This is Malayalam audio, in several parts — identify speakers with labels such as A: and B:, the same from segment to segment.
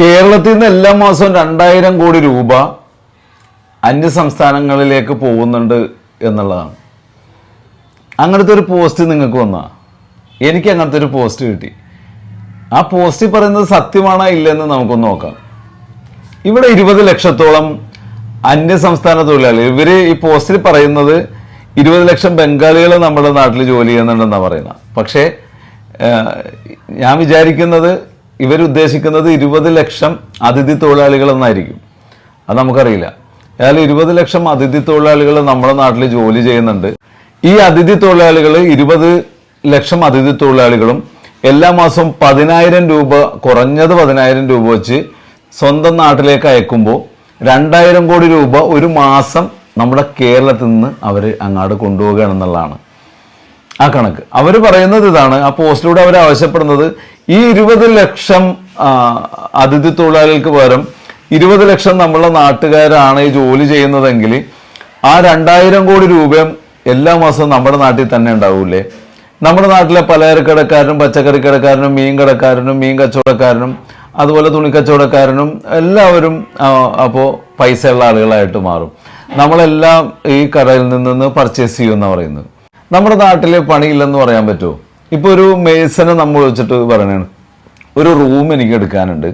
A: കേരളത്തിൽ നിന്ന് എല്ലാ മാസവും രണ്ടായിരം കോടി രൂപ അന്യ സംസ്ഥാനങ്ങളിലേക്ക് പോകുന്നുണ്ട് എന്നുള്ളതാണ്. അങ്ങനത്തെ ഒരു പോസ്റ്റ് നിങ്ങൾക്ക് വന്നാ? എനിക്ക് അങ്ങനത്തെ ഒരു പോസ്റ്റ് കിട്ടി. ആ പോസ്റ്റിൽ പറയുന്നത് സത്യമാണോ ഇല്ലെന്ന് നമുക്കൊന്ന് നോക്കാം. ഇവിടെ ഇരുപത് ലക്ഷത്തോളം അന്യ സംസ്ഥാന തൊഴിലാളികൾ ഇവർ ഈ പോസ്റ്റിൽ പറയുന്നത് ഇരുപത് ലക്ഷം ബംഗാളികൾ നമ്മുടെ നാട്ടിൽ ജോലി ചെയ്യുന്നുണ്ടെന്നാണ് പറയുന്നത്. പക്ഷേ ഞാൻ വിചാരിക്കുന്നത് ഇവരുദ്ദേശിക്കുന്നത് ഇരുപത് ലക്ഷം അതിഥി തൊഴിലാളികൾ എന്നായിരിക്കും അത് നമുക്കറിയില്ല. ഏതായാലും ഇരുപത് ലക്ഷം അതിഥി തൊഴിലാളികൾ നമ്മുടെ നാട്ടിൽ ജോലി ചെയ്യുന്നുണ്ട്. ഈ അതിഥി തൊഴിലാളികൾ ഇരുപത് ലക്ഷം അതിഥി തൊഴിലാളികളും എല്ലാ മാസവും പതിനായിരം രൂപ കുറഞ്ഞത് പതിനായിരം രൂപ വെച്ച് സ്വന്തം നാട്ടിലേക്ക് അയക്കുമ്പോൾ രണ്ടായിരം കോടി രൂപ ഒരു മാസം നമ്മുടെ കേരളത്തിൽ നിന്ന് അവർ അങ്ങാട് കൊണ്ടുപോവുകയാണെന്നുള്ളതാണ്. ആ കണക്ക്. അവർ പറയുന്നത് ഇതാണ് ആ പോസ്റ്റിലൂടെ അവർ ആവശ്യപ്പെടുന്നത് ഈ ഇരുപത് ലക്ഷം അതിഥി തൊഴിലാളികൾക്ക് പകരം ഇരുപത് ലക്ഷം നമ്മളെ നാട്ടുകാരാണ് ഈ ജോലി ചെയ്യുന്നതെങ്കിൽ ആ രണ്ടായിരം കോടി രൂപയും എല്ലാ മാസവും നമ്മുടെ നാട്ടിൽ തന്നെ ഉണ്ടാവൂലേ? നമ്മുടെ നാട്ടിലെ പലചരക്കടക്കാരനും പച്ചക്കറി കടക്കാരനും മീൻ കടക്കാരനും മീൻ കച്ചവടക്കാരനും അതുപോലെ തുണി കച്ചവടക്കാരനും എല്ലാവരും അപ്പോൾ പൈസയുള്ള ആളുകളായിട്ട് മാറും. നമ്മളെല്ലാം ഈ കടയിൽ നിന്ന് പർച്ചേസ് ചെയ്യുമെന്ന് പറയുന്നത്. നമ്മുടെ നാട്ടിൽ പണിയില്ലെന്ന് പറയാൻ പറ്റുമോ? ഇപ്പൊ ഒരു മേസനെ നമ്മൾ വെച്ചിട്ട് പറയണാണ് ഒരു റൂം എനിക്ക് എടുക്കാനുണ്ട്.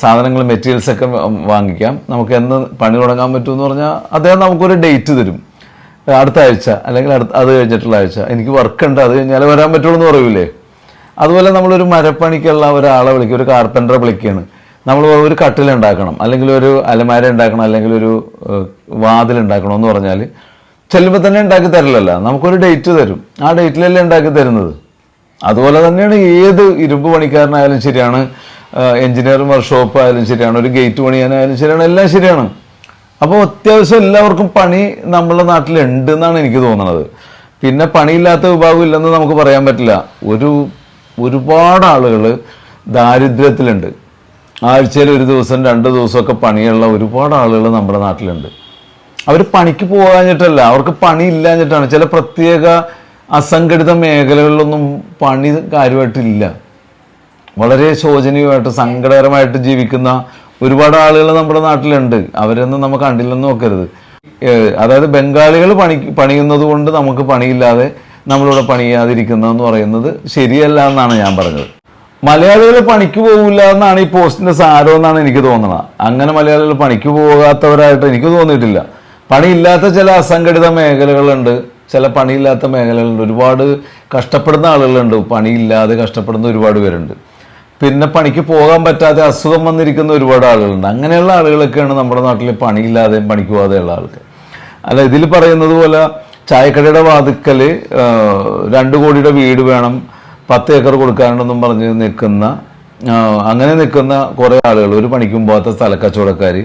A: സാധനങ്ങൾ മെറ്റീരിയൽസ് ഒക്കെ വാങ്ങിക്കാം. നമുക്ക് എന്ന് പണി തുടങ്ങാൻ പറ്റുമെന്ന് പറഞ്ഞാൽ അദ്ദേഹം നമുക്കൊരു ഡേറ്റ് തരും. അടുത്ത ആഴ്ച അല്ലെങ്കിൽ അടുത്ത അത് കഴിഞ്ഞിട്ടുള്ള ആഴ്ച. എനിക്ക് വർക്ക് ഉണ്ട് അത് കഴിഞ്ഞാൽ വരാൻ പറ്റുള്ളൂ എന്ന് പറയൂലേ? അതുപോലെ നമ്മളൊരു മരപ്പണിക്കുള്ള ഒരാളെ വിളിക്കുക ഒരു കാർപ്പന്ററെ വിളിക്കുകയാണ് നമ്മൾ ഒരു കട്ടിൽ ഉണ്ടാക്കണം അല്ലെങ്കിൽ ഒരു അലമാര ഉണ്ടാക്കണം അല്ലെങ്കിൽ ഒരു വാതിലുണ്ടാക്കണം എന്ന് പറഞ്ഞാൽ ചെല്ലുമ്പോൾ തന്നെ ഉണ്ടാക്കി തരില്ലല്ലോ നമുക്കൊരു ഡേറ്റ് തരും. ആ ഡേറ്റിലല്ലേ ഉണ്ടാക്കി തരുന്നത്? അതുപോലെ തന്നെയാണ് ഏത് ഇരുമ്പ് പണിക്കാരനായാലും ശരിയാണ് എഞ്ചിനീയർ വർക്ക്ഷോപ്പ് ആയാലും ശരിയാണ് ഒരു ഗേറ്റ് പണിയാനായാലും ശരിയാണ് എല്ലാം ശരിയാണ്. അപ്പോൾ അത്യാവശ്യം എല്ലാവർക്കും പണി നമ്മുടെ നാട്ടിലുണ്ട് എന്നാണ് എനിക്ക് തോന്നുന്നത് പിന്നെ പണിയില്ലാത്ത വിഭാഗം ഇല്ലെന്ന് നമുക്ക് പറയാൻ പറ്റില്ല. ഒരു ഒരുപാട് ആളുകൾ ദാരിദ്ര്യത്തിലുണ്ട്. ആഴ്ചയിൽ ഒരു ദിവസം രണ്ട് ദിവസമൊക്കെ പണിയുള്ള ഒരുപാട് ആളുകൾ നമ്മുടെ നാട്ടിലുണ്ട്. അവർ പണിക്ക് പോകാഞ്ഞിട്ടല്ല അവർക്ക് പണി ഇല്ലാഞ്ഞിട്ടാണ് ചില പ്രത്യേക അസംഘടിത മേഖലകളിലൊന്നും പണി കാര്യമായിട്ടില്ല. വളരെ ശോചനീയമായിട്ട് സങ്കടകരമായിട്ട് ജീവിക്കുന്ന ഒരുപാട് ആളുകൾ നമ്മുടെ നാട്ടിലുണ്ട്. അവരൊന്നും നമുക്ക് കണ്ടില്ലെന്ന് നോക്കരുത്. അതായത് ബംഗാളികൾ പണി പണിയുന്നത് കൊണ്ട് നമുക്ക് പണിയില്ലാതെ നമ്മളിവിടെ പണിയാതിരിക്കുന്നതെന്ന് പറയുന്നത് ശരിയല്ല എന്നാണ് ഞാൻ പറഞ്ഞത്. മലയാളികൾ പണിക്ക് പോകില്ല എന്നാണ് ഈ പോസ്റ്റിന്റെ സാരം എന്നാണ് എനിക്ക് തോന്നുന്നത് അങ്ങനെ മലയാളികൾ പണിക്ക് പോകാത്തവരായിട്ട് എനിക്ക് തോന്നിയിട്ടില്ല. പണിയില്ലാത്ത ചില അസംഘടിത മേഖലകളുണ്ട്. ചില പണിയില്ലാത്ത മേഖലകളുണ്ട്. ഒരുപാട് കഷ്ടപ്പെടുന്ന ആളുകളുണ്ട്. പണിയില്ലാതെ കഷ്ടപ്പെടുന്ന ഒരുപാട് പേരുണ്ട്. പിന്നെ പണിക്ക് പോകാൻ പറ്റാതെ അസുഖം വന്നിരിക്കുന്ന ഒരുപാട് ആളുകളുണ്ട്. അങ്ങനെയുള്ള ആളുകളൊക്കെയാണ് നമ്മുടെ നാട്ടിൽ പണിയില്ലാതെയും പണിക്ക് പോകാതെയുള്ള ആൾക്ക്. അല്ല ഇതിൽ പറയുന്നത് പോലെ ചായക്കടയുടെ വാതുക്കൽ രണ്ട് കോടിയുടെ വീട് വേണം പത്ത് ഏക്കർ കൊടുക്കാനുണ്ടെന്നും പറഞ്ഞ് നിൽക്കുന്ന അങ്ങനെ നിൽക്കുന്ന കുറേ ആളുകൾ ഒരു പണിക്കും പോകാത്ത സ്ഥലക്കച്ചവടക്കാർ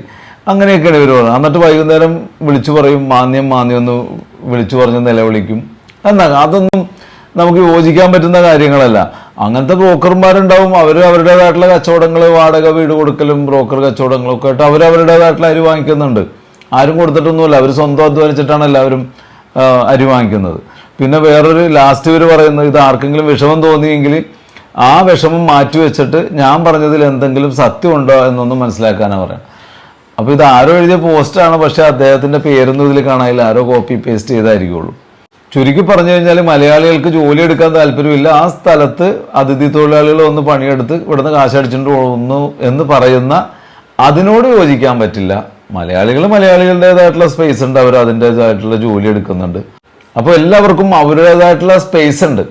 A: അങ്ങനെയൊക്കെയാണ് ഇവർ പറഞ്ഞത്. എന്നിട്ട് വൈകുന്നേരം വിളിച്ചു പറയും മാന്യം മാന്യം എന്ന് വിളിച്ചു പറഞ്ഞ് നിലവിളിക്കും. എന്നാ അതൊന്നും നമുക്ക് യോജിക്കാൻ പറ്റുന്ന കാര്യങ്ങളല്ല. അങ്ങനത്തെ ബ്രോക്കർമാരുണ്ടാവും. അവർ അവരുടേതായിട്ടുള്ള കച്ചവടങ്ങൾ വാടക വീട് കൊടുക്കലും ബ്രോക്കർ കച്ചവടങ്ങളും ഒക്കെ ആയിട്ട് അവർ അവരുടേതായിട്ടുള്ള അരി വാങ്ങിക്കുന്നുണ്ട്. ആരും കൊടുത്തിട്ടൊന്നുമില്ല. അവർ സ്വന്തം അധ്വാനിച്ചിട്ടാണ് എല്ലാവരും അരി വാങ്ങിക്കുന്നത്. പിന്നെ വേറൊരു ലാസ്റ്റ് ഇവർ പറയുന്നത് ഇത് ആർക്കെങ്കിലും വിഷമം തോന്നിയെങ്കിൽ ആ വിഷമം മാറ്റി വെച്ചിട്ട് ഞാൻ പറഞ്ഞതിൽ എന്തെങ്കിലും സത്യമുണ്ടോ എന്നൊന്നും മനസ്സിലാക്കാനാണ് പറയാം അപ്പോൾ ഇത് ആരോ എഴുതിയ പോസ്റ്റാണ് പക്ഷെ അദ്ദേഹത്തിന്റെ പേരൊന്നും ഇതിൽ കാണാനില്ല. ആരോ കോപ്പി പേസ്റ്റ് ചെയ്തായിരിക്കുള്ളൂ. ചുരുക്കി പറഞ്ഞു കഴിഞ്ഞാൽ മലയാളികൾക്ക് ജോലി എടുക്കാൻ താല്പര്യമില്ല. ആ സ്ഥലത്ത് അതിഥി തൊഴിലാളികൾ ഒന്ന് പണിയെടുത്ത് ഇവിടുന്ന് കാശടിച്ചിട്ട് പോകുന്നു എന്ന് പറയുന്ന അതിനോട് യോജിക്കാൻ പറ്റില്ല. മലയാളികൾ മലയാളികളുടേതായിട്ടുള്ള സ്പേസ് ഉണ്ട്. അവർ അതിന്റെതായിട്ടുള്ള ജോലി എടുക്കുന്നുണ്ട്. അപ്പോൾ എല്ലാവർക്കും അവരുടേതായിട്ടുള്ള സ്പേസ് ഉണ്ട്.